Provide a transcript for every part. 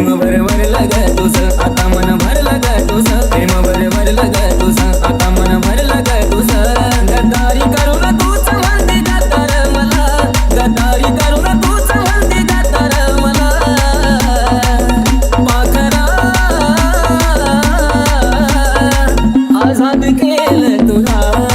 प्रेम भर भरला ग तुझं आता मन भरला ग तुझं. प्रेम भर भरला ग तुझं आता मन भरला ग तुझं. गदारी करून तूच म्हणते गदार मला. गदारी करून तूच म्हणते गदार मला. पाखरा आझाद केलं तुला.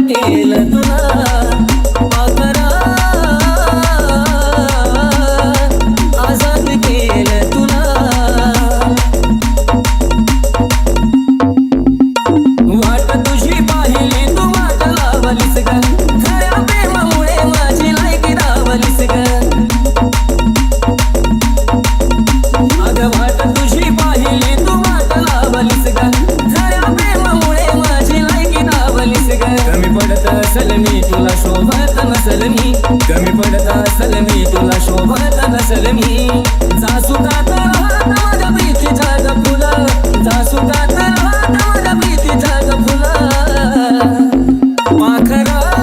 वाटेल तुला नसल मी तुला शोभत नसल मी कमी पडत असल मी तुला शोभत नसल मी जासू कात माझ्या प्रीतीच्या गफुल माझ्या प्रीतीच्या गफुल पाखरा